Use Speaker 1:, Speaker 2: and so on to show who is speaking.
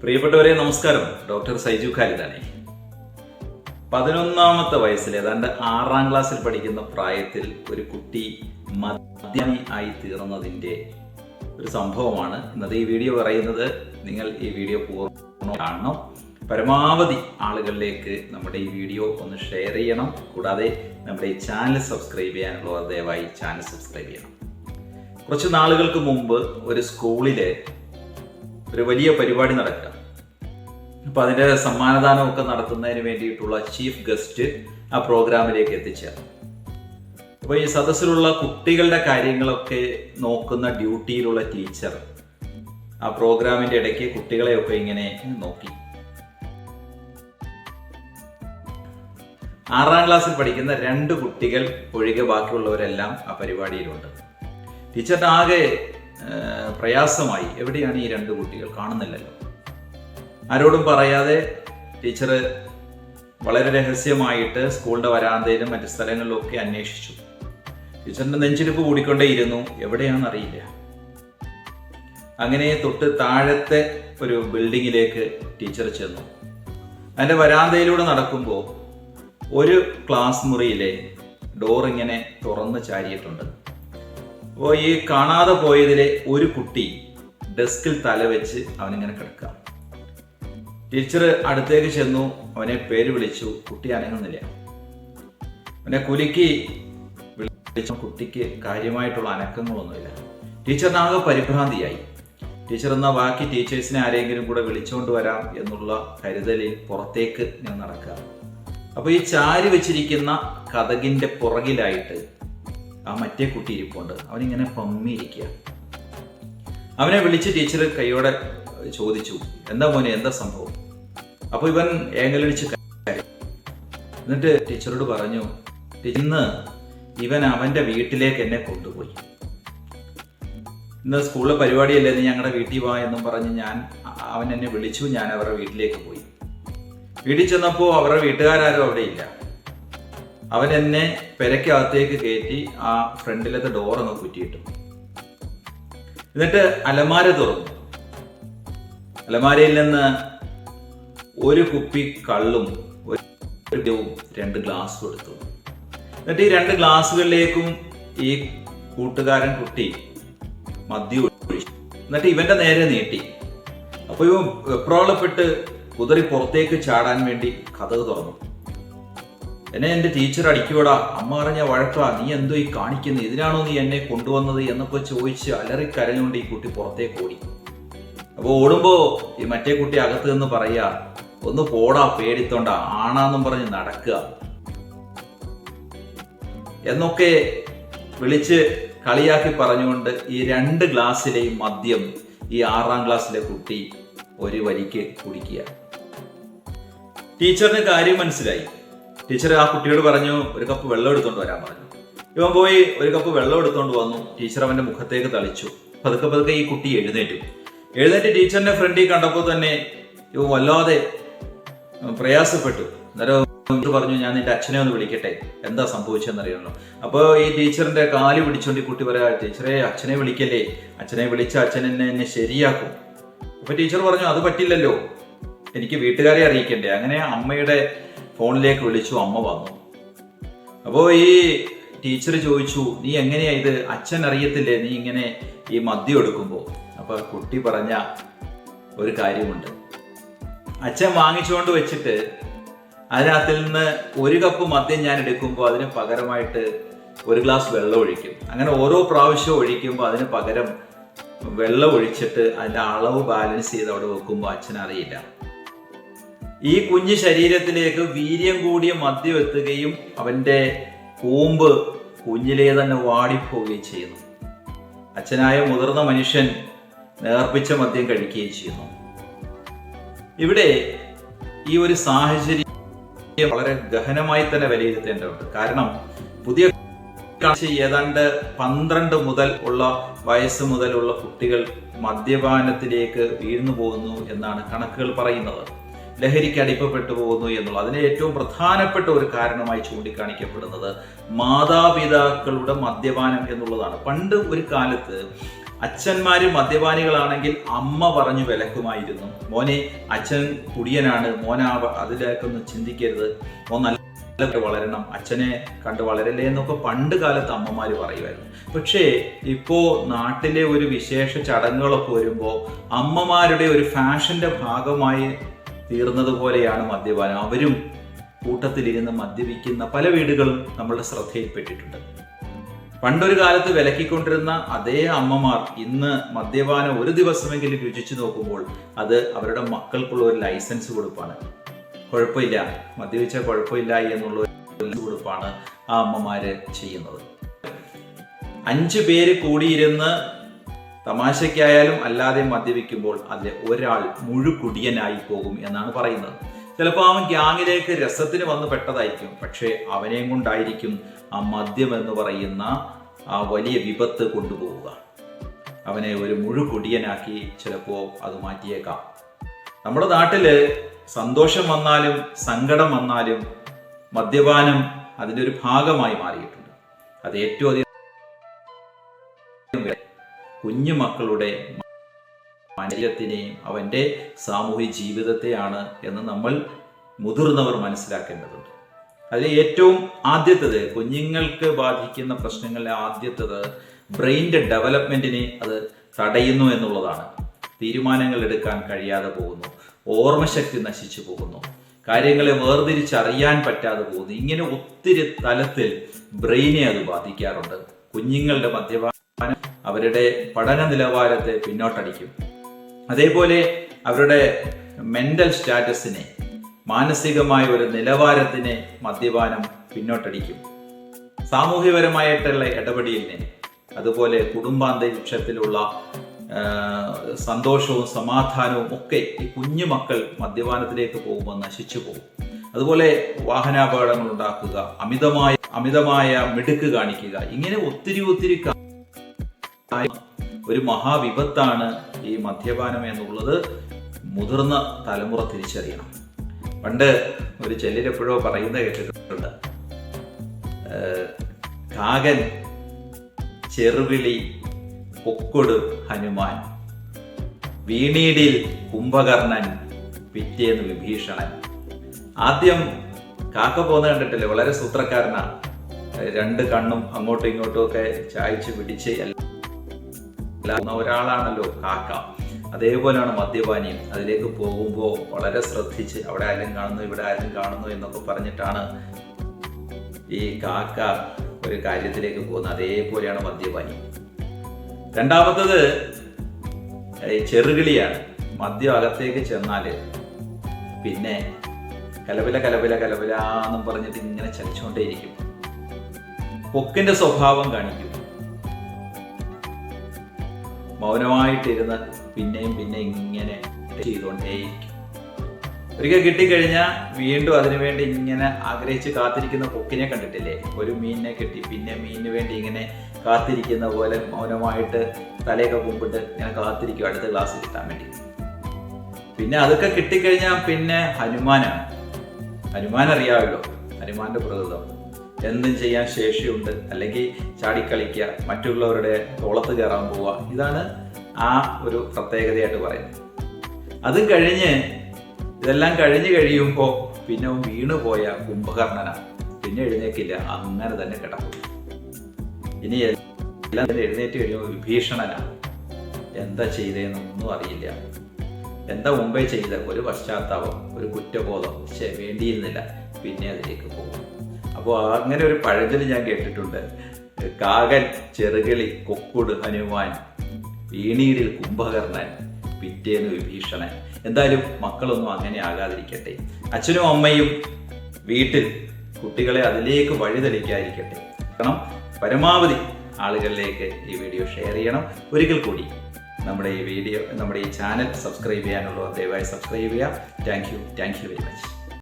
Speaker 1: പ്രിയപ്പെട്ടവരെ നമസ്കാരം. ഡോക്ടർ സൈജു ഖാലിദാണ് പതിനൊന്നാമത്തെ വയസ്സിൽ ഏതാണ്ട് ആറാം ക്ലാസ്സിൽ പഠിക്കുന്ന പ്രായത്തിൽ ഒരു കുട്ടി മദ്യപാനി ആയി തീർന്നതിന്റെ ഒരു സംഭവമാണ് ഇന്നത്തെ ഈ വീഡിയോ പറയുന്നത്. നിങ്ങൾ ഈ വീഡിയോ പൂർണ കാണണം. പരമാവധി ആളുകളിലേക്ക് നമ്മുടെ ഈ വീഡിയോ ഒന്ന് ഷെയർ ചെയ്യണം. കൂടാതെ നമ്മുടെ ഈ ചാനൽ സബ്സ്ക്രൈബ് ചെയ്യാനുള്ളവർ ദയവായി ചാനൽ സബ്സ്ക്രൈബ് ചെയ്യണം. കുറച്ച് നാളുകൾക്ക് മുമ്പ് ഒരു സ്കൂളിലെ ഒരു വലിയ പരിപാടി നടക്കുക. അപ്പൊ അതിന്റെ സമ്മാനദാനമൊക്കെ നടത്തുന്നതിന് വേണ്ടിയിട്ടുള്ള ചീഫ് ഗസ്റ്റ് ആ പ്രോഗ്രാമിലേക്ക് എത്തിച്ചേർന്നു. അപ്പൊ ഈ സദസ്സിലുള്ള കുട്ടികളുടെ കാര്യങ്ങളൊക്കെ നോക്കുന്ന ഡ്യൂട്ടിയിലുള്ള ടീച്ചർ ആ പ്രോഗ്രാമിന്റെ ഇടയ്ക്ക് കുട്ടികളെയൊക്കെ ഇങ്ങനെ നോക്കി. ആറാം ക്ലാസ്സിൽ പഠിക്കുന്ന രണ്ട് കുട്ടികൾ ഒഴികെ ബാക്കിയുള്ളവരെല്ലാം ആ പരിപാടിയിലുണ്ട്. ടീച്ചറിന് ആകെ പ്രയാസമായി. എവിടെയാണ് ഈ രണ്ട് കുട്ടികൾ? കാണുന്നില്ലല്ലോ. ആരോടും പറയാതെ ടീച്ചർ വളരെ രഹസ്യമായിട്ട് സ്കൂളിന്റെ വരാന്തയിലും മറ്റു സ്ഥലങ്ങളിലും ഒക്കെ അന്വേഷിച്ചു. ടീച്ചറിന്റെ നെഞ്ചിരിപ്പ് കൂടിക്കൊണ്ടേയിരുന്നു. എവിടെയാണെന്ന് അറിയില്ല അങ്ങനെ തൊട്ട് താഴത്തെ ഒരു ബിൽഡിങ്ങിലേക്ക് ടീച്ചർ ചെന്നു. അതിന്റെ വരാന്തയിലൂടെ നടക്കുമ്പോൾ ഒരു ക്ലാസ് മുറിയിലെ ഡോർ ഇങ്ങനെ തുറന്ന് ചാരിയിട്ടുണ്ട്. അപ്പോൾ ഈ കാണാതെ പോയതിലെ ഒരു കുട്ടി ഡെസ്കിൽ തലവെച്ച് അവനിങ്ങനെ കിടക്കുക. ടീച്ചർ അടുത്തേക്ക് ചെന്നു അവനെ പേര് വിളിച്ചു കുട്ടി അനങ്ങുന്നില്ല? അവനെ കുലുക്കി വിളിച്ച കുട്ടിക്ക് കാര്യമായിട്ടുള്ള അനക്കങ്ങളൊന്നുമില്ല. ടീച്ചറിനാകെ പരിഭ്രാന്തിയായി. ടീച്ചർ എന്നാൽ ബാക്കി ടീച്ചേഴ്സിനെ ആരെങ്കിലും കൂടെ വിളിച്ചുകൊണ്ട് വരാം എന്നുള്ള കരുതലിൽ പുറത്തേക്ക് ഞാൻ നടക്കുക. അപ്പോൾ ഈ ചാരി വെച്ചിരിക്കുന്ന കഥകിന്റെ പുറകിലായിട്ട് ആ മറ്റേ കുട്ടി ഇരിപ്പുണ്ട്. അവനിങ്ങനെ പമ്മിയിരിക്കുക അവനെ വിളിച്ച് ടീച്ചർ കൈയോടെ ചോദിച്ചു എന്താ മോനെ എന്താ സംഭവം? അപ്പോൾ ഇവൻ ഏങ്ങലടിച്ച് എന്നിട്ട് ടീച്ചറോട് പറഞ്ഞു ഇന്ന് ഇവൻ അവന്റെ വീട്ടിലേക്ക് എന്നെ കൊണ്ടുപോയി. ഇന്ന് സ്കൂളിലെ പരിപാടിയല്ലേ നീ ഞങ്ങളുടെ വീട്ടിൽ വാ എന്നും പറഞ്ഞ് ഞാൻ അവൻ എന്നെ വിളിച്ചു ഞാൻ അവരുടെ വീട്ടിലേക്ക് പോയി. വീട്ടിൽ ചെന്നപ്പോൾ അവരുടെ വീട്ടുകാരും അവിടെ ഇല്ല. അവൻ എന്നെ പെരക്കകത്തേക്ക് കയറ്റി ആ ഫ്രണ്ടിലത്തെ ഡോർ ഒന്ന് കുറ്റിയിട്ടു. എന്നിട്ട് അലമാര തുറന്നു. അലമാരയിൽ നിന്ന് ഒരു കുപ്പി കള്ളും ഒരു രണ്ട് ഗ്ലാസ്സും എടുത്തു. എന്നിട്ട് ഈ രണ്ട് ഗ്ലാസ്സുകളിലേക്കും ഈ കൂട്ടുകാരൻ കുട്ടി മദ്യം ഒഴിച്ചു. എന്നിട്ട് ഇവന്റെ നേരെ നീട്ടി. അപ്പൊ ഇവൻ വെപ്രോളപ്പെട്ട് കുതിറി പുറത്തേക്ക് ചാടാൻ വേണ്ടി കഥക് തുറന്നു. എന്നെ എന്റെ ടീച്ചർ അടിക്കൂടാ അമ്മ പറഞ്ഞ വഴക്കാ നീ എന്തോ ഈ കാണിക്കുന്നത് ഇതിനാണോ നീ എന്നെ കൊണ്ടുവന്നത്? എന്നൊക്കെ ചോദിച്ച് അലറി കരഞ്ഞുകൊണ്ട് ഈ കുട്ടി പുറത്തേക്ക് ഓടി. അപ്പോൾ ഓടുമ്പോൾ ഈ മറ്റേ കുട്ടി അകത്ത് നിന്ന് പറയുക ഒന്ന് പോടാ പേടിത്തോണ്ട. ആണാന്നും പറഞ്ഞ് നടക്കുക. എന്നൊക്കെ വിളിച്ച് കളിയാക്കി പറഞ്ഞുകൊണ്ട് ഈ രണ്ട് ഗ്ലാസ്സിലെയും മദ്യം ഈ ആറാം ക്ലാസ്സിലെ കുട്ടി ഒരു വരിക്ക് കുടിക്കുക. ടീച്ചറിന് കാര്യം മനസ്സിലായി. ടീച്ചർ ആ കുട്ടിയോട് പറഞ്ഞു ഒരു കപ്പ് വെള്ളം എടുത്തോണ്ട് വരാൻ പറഞ്ഞു. ഇവൻ പോയി ഒരു കപ്പ് വെള്ളം എടുത്തോണ്ട് വന്നു. ടീച്ചർ അവന്റെ മുഖത്തേക്ക് തളിച്ചു. പതുക്കെ പതുക്കെ ഈ കുട്ടി എഴുന്നേറ്റു. എഴുന്നേറ്റ് ടീച്ചറിന്റെ ഫ്രണ്ടിൽ കണ്ടപ്പോൾ തന്നെ ഇവ വല്ലാതെ പ്രയാസപ്പെട്ടു. അന്നേരം പറഞ്ഞു ഞാൻ നിന്റെ അച്ഛനെ ഒന്ന് വിളിക്കട്ടെ. എന്താ സംഭവിച്ചതെന്ന് അറിയണല്ലോ അപ്പോൾ ഈ ടീച്ചറിന്റെ കാൽ പിടിച്ചോണ്ട് ഈ കുട്ടി പറയാ ടീച്ചറെ അച്ഛനെ വിളിക്കല്ലേ. അച്ഛനെ വിളിച്ച അച്ഛൻ എന്നെ എന്നെ ശരിയാക്കും. അപ്പൊ ടീച്ചർ പറഞ്ഞു അത് പറ്റില്ലല്ലോ. എനിക്ക് വീട്ടുകാരെ അറിയിക്കണ്ടേ. അങ്ങനെ അമ്മയുടെ ഫോണിലേക്ക് വിളിച്ചു അമ്മ വന്നു. അപ്പോൾ ഈ ടീച്ചർ ചോദിച്ചു നീ എങ്ങനെയാ ഇത്? അച്ഛൻ അറിയത്തില്ലേ? നീ ഇങ്ങനെ ഈ മദ്യം എടുക്കുമ്പോൾ അപ്പോൾ കുട്ടി പറഞ്ഞ ഒരു കാര്യമുണ്ട്. അച്ഛൻ വാങ്ങിച്ചുകൊണ്ട് വെച്ചിട്ട് അതിനകത്തിൽ നിന്ന് ഒരു കപ്പ് മദ്യം ഞാൻ എടുക്കുമ്പോൾ അതിന് പകരമായിട്ട് ഒരു ഗ്ലാസ് വെള്ളം ഒഴിക്കും. അങ്ങനെ ഓരോ പ്രാവശ്യം ഒഴിക്കുമ്പോൾ അതിന് പകരം വെള്ളം ഒഴിച്ചിട്ട് അതിന്റെ അളവ് ബാലൻസ് ചെയ്ത് അവിടെ വെക്കുമ്പോൾ അച്ഛൻ അറിയില്ല ഈ കുഞ്ഞു ശരീരത്തിലേക്ക് വീര്യം കൂടിയ മദ്യം എത്തുകയും അവന്റെ കൂമ്പ് കുഞ്ഞിലേ തന്നെ വാടിപ്പോവുകയും ചെയ്യുന്നു. അച്ഛനായ മുതിർന്ന മനുഷ്യൻ നേർപ്പിച്ച മദ്യം കഴിക്കുകയും ചെയ്യുന്നു. ഇവിടെ ഈ ഒരു സാഹചര്യം വളരെ ഗഹനമായി തന്നെ വിലയിരുത്തേണ്ടതുണ്ട്. കാരണം പുതിയ ഏതാണ്ട് പന്ത്രണ്ട് മുതൽ ഉള്ള വയസ്സ് മുതലുള്ള കുട്ടികൾ മദ്യപാനത്തിലേക്ക് വീഴ്ന്നു പോകുന്നു എന്നാണ് കണക്കുകൾ പറയുന്നത്. ലഹരിക്ക് അടിപ്പപ്പെട്ടു പോകുന്നു എന്നുള്ളത് അതിന് ഏറ്റവും പ്രധാനപ്പെട്ട ഒരു കാരണമായി ചൂണ്ടിക്കാണിക്കപ്പെടുന്നത് മാതാപിതാക്കളുടെ മദ്യപാനം എന്നുള്ളതാണ്. പണ്ട് ഒരു കാലത്ത് അച്ഛന്മാര് മദ്യപാനികളാണെങ്കിൽ അമ്മ പറഞ്ഞു വിലക്കുമായിരുന്നു. മോനെ അച്ഛൻ കുടിയനാണ് മോനാ അതിലേക്കൊന്നും ചിന്തിക്കരുത്. മോൻ നല്ല വളരണം അച്ഛനെ കണ്ട് വളരല്ലേ എന്നൊക്കെ പണ്ട് കാലത്ത് അമ്മമാർ പറയുമായിരുന്നു. പക്ഷേ ഇപ്പോ നാട്ടിലെ ഒരു വിശേഷ ചടങ്ങുകളൊക്കെ വരുമ്പോൾ അമ്മമാരുടെ ഒരു ഫാഷന്റെ ഭാഗമായി തീർന്നത് പോലെയാണ് മദ്യപാനം. അവരും കൂട്ടത്തിലിരുന്ന് മദ്യപിക്കുന്ന പല വീടുകളും നമ്മളുടെ ശ്രദ്ധയിൽപ്പെട്ടിട്ടുണ്ട്. പണ്ടൊരു കാലത്ത് വിലക്കിക്കൊണ്ടിരുന്ന അതേ അമ്മമാർ ഇന്ന് മദ്യപാനം ഒരു ദിവസമെങ്കിലും രുചിച്ചു നോക്കുമ്പോൾ അത് അവരുടെ മക്കൾക്കുള്ള ഒരു ലൈസൻസ് കൊടുപ്പാണ്. കുഴപ്പമില്ല. മദ്യപിച്ചാൽ കുഴപ്പമില്ല എന്നുള്ള ഒരു കൊടുപ്പാണ് ആ അമ്മമാര് ചെയ്യുന്നത്. അഞ്ചു പേര് കൂടിയിരുന്ന് തമാശയ്ക്കായാലും അല്ലാതെ മദ്യപിക്കുമ്പോൾ അതിൽ ഒരാൾ മുഴുകുടിയനായി പോകും എന്നാണ് പറയുന്നത്. ചിലപ്പോൾ അവൻ ഗ്യാങ്ങിലേക്ക് രസത്തിന് വന്ന് പെട്ടതായിരിക്കും. പക്ഷേ അവനെയും കൊണ്ടായിരിക്കും ആ മദ്യം എന്ന് പറയുന്ന ആ വലിയ വിപത്ത് കൊണ്ടുപോവുക. അവനെ ഒരു മുഴുകുടിയനാക്കി ചിലപ്പോൾ അത് മാറ്റിയേക്കാം. നമ്മുടെ നാട്ടിൽ സന്തോഷം വന്നാലും സങ്കടം വന്നാലും മദ്യപാനം അതിന്റെ ഒരു ഭാഗമായി മാറിയിട്ടുണ്ട്. അത് ഏറ്റവും കുഞ്ഞു മക്കളുടെ അവന്റെ സാമൂഹിക ജീവിതത്തെയാണ് എന്ന് നമ്മൾ മുതിർന്നവർ മനസ്സിലാക്കേണ്ടതുണ്ട്. അതിൽ ഏറ്റവും ആദ്യത്തത് കുഞ്ഞുങ്ങൾക്ക് ബാധിക്കുന്ന പ്രശ്നങ്ങളിലെ ആദ്യത്തത് ബ്രെയിന്റെ ഡെവലപ്മെന്റിനെ അത് തടയുന്നു എന്നുള്ളതാണ്. തീരുമാനങ്ങൾ എടുക്കാൻ കഴിയാതെ പോകുന്നു ഓർമ്മശക്തി നശിച്ചു പോകുന്നു കാര്യങ്ങളെ വേർതിരിച്ചറിയാൻ പറ്റാതെ പോകുന്നു. ഇങ്ങനെ ഒത്തിരി തലത്തിൽ ബ്രെയിനെ അത് ബാധിക്കാറുണ്ട്. കുഞ്ഞുങ്ങളുടെ മദ്യപാനം അവരുടെ പഠന നിലവാരത്തെ പിന്നോട്ടടിക്കും. അതേപോലെ അവരുടെ മെന്റൽ സ്റ്റാറ്റസിനെ മാനസികമായ ഒരു നിലവാരത്തിനെ മദ്യപാനം പിന്നോട്ടടിക്കും. സാമൂഹ്യപരമായിട്ടുള്ള ഇടപെടലിനെ അതുപോലെ കുടുംബാന്തരീക്ഷത്തിലുള്ള സന്തോഷവും സമാധാനവും ഒക്കെ ഈ കുഞ്ഞു മക്കൾ മദ്യപാനത്തിലേക്ക് പോകുമ്പോൾ നശിച്ചു പോകും. അതുപോലെ വാഹനാപകടങ്ങൾ ഉണ്ടാക്കുക അമിതമായ അമിതമായ മിടുക്ക് കാണിക്കുക ഇങ്ങനെ ഒത്തിരി ഒത്തിരി ഒരു മഹാവിപത്താണ് ഈ മദ്യപാനം എന്നുള്ളത് മുതിർന്ന തലമുറ തിരിച്ചറിയണം. പണ്ട് ഒരു ചെല്ലിലെപ്പോഴോ പറയുന്നത് കേട്ടിട്ടുണ്ട്. കാകൻ ചെറുവിളി കൊക്കൊടു ഹനുമാൻ വീണീടിൽ കുംഭകർണൻ പിറ്റേന്ന് വിഭീഷണൻ. ആദ്യം കാക്ക പോകുന്ന കണ്ടിട്ടില്ലേ? വളരെ സൂത്രക്കാരനാണ് രണ്ട് കണ്ണും അങ്ങോട്ടും ഇങ്ങോട്ടും ഒക്കെ ചായച്ച് പിടിച്ച് എല്ലാം ഒരാളാണല്ലോ കാക്ക. അതേപോലെയാണ് മദ്യപാനിയും. അതിലേക്ക് പോകുമ്പോൾ വളരെ ശ്രദ്ധിച്ച് അവിടെ ആരും കാണുന്നു ഇവിടെ ആരും കാണുന്നു എന്നൊക്കെ പറഞ്ഞിട്ടാണ് ഈ കാക്ക ഒരു കാര്യത്തിലേക്ക് പോകുന്നത്. അതേപോലെയാണ് മദ്യപാനി. രണ്ടാമത്തത് ചെറുകിളിയാണ്. മദ്യം അകത്തേക്ക് ചെന്നാൽ പിന്നെ കലപില കലപില കലപില എന്നും പറഞ്ഞിട്ട് ഇങ്ങനെ ചലിച്ചുകൊണ്ടേയിരിക്കും പൊക്കിന്റെ സ്വഭാവം കാണിക്കും. മൗനമായിട്ടിരുന്ന് പിന്നെയും പിന്നെ ഇങ്ങനെ ചെയ്തുകൊണ്ടേയിരിക്കും. ഒരിക്കൽ കിട്ടിക്കഴിഞ്ഞാൽ വീണ്ടും അതിനുവേണ്ടി ഇങ്ങനെ ആഗ്രഹിച്ച് കാത്തിരിക്കുന്ന കൊക്കിനെ കണ്ടിട്ടില്ലേ? ഒരു മീനിനെ കിട്ടി പിന്നെ മീനിന് വേണ്ടി ഇങ്ങനെ കാത്തിരിക്കുന്ന പോലെ മൗനമായിട്ട് തലയൊക്കെ കുമ്പിട്ട് ഇങ്ങനെ കാത്തിരിക്കും അടുത്ത ക്ലാസ് കിട്ടാൻ വേണ്ടി. പിന്നെ അതൊക്കെ കിട്ടിക്കഴിഞ്ഞാൽ പിന്നെ ഹനുമാനാണ്. ഹനുമാൻ അറിയാമല്ലോ ഹനുമാന്റെ പ്രകൃതം. എന്തും ചെയ്യാൻ ശേഷിയുണ്ട്. അല്ലെങ്കിൽ ചാടിക്കളിക്കുക മറ്റുള്ളവരുടെ തോളത്ത് കയറാൻ പോവുക. ഇതാണ് ആ ഒരു പ്രത്യേകതയായിട്ട് പറയുന്നത്. അതും കഴിഞ്ഞ് ഇതെല്ലാം കഴിഞ്ഞ് കഴിയുമ്പോൾ പിന്നെ വീണുപോയ കുംഭകർണനാണ് പിന്നെ എഴുന്നേക്കില്ല. അങ്ങനെ തന്നെ കിടക്കും. ഇനി എല്ലാം എഴുന്നേറ്റ് കഴിയുമ്പോൾ വിഭീഷണനാണ് എന്താ ചെയ്തതെന്നൊന്നും അറിയില്ല. എന്താ മുമ്പേ ചെയ്ത? ഒരു പശ്ചാത്താപം ഒരു കുറ്റബോധം. വേണ്ടിയിരുന്നില്ല. പിന്നെ അതിലേക്ക് പോകും. അപ്പോൾ അങ്ങനെ ഒരു പഴഞ്ചൊല്ലി ഞാൻ കേട്ടിട്ടുണ്ട്. കാകൻ ചെറുകിളി കൊക്കുട് ഹനുമാൻ വീണീരിൽ കുംഭകർണൻ പിറ്റേന്ന് വിഭീഷണൻ. എന്തായാലും മക്കളൊന്നും അങ്ങനെ ആകാതിരിക്കട്ടെ. അച്ഛനും അമ്മയും വീട്ടിൽ കുട്ടികളെ അതിലേക്ക് വഴിതെളിക്കാതിരിക്കട്ടെ കാരണം പരമാവധി ആളുകളിലേക്ക് ഈ വീഡിയോ ഷെയർ ചെയ്യണം. ഒരിക്കൽ കൂടി നമ്മുടെ ഈ വീഡിയോ നമ്മുടെ ഈ ചാനൽ സബ്സ്ക്രൈബ് ചെയ്യാനുള്ളവർ ദയവായി സബ്സ്ക്രൈബ് ചെയ്യുക. Thank you. Thank you very much.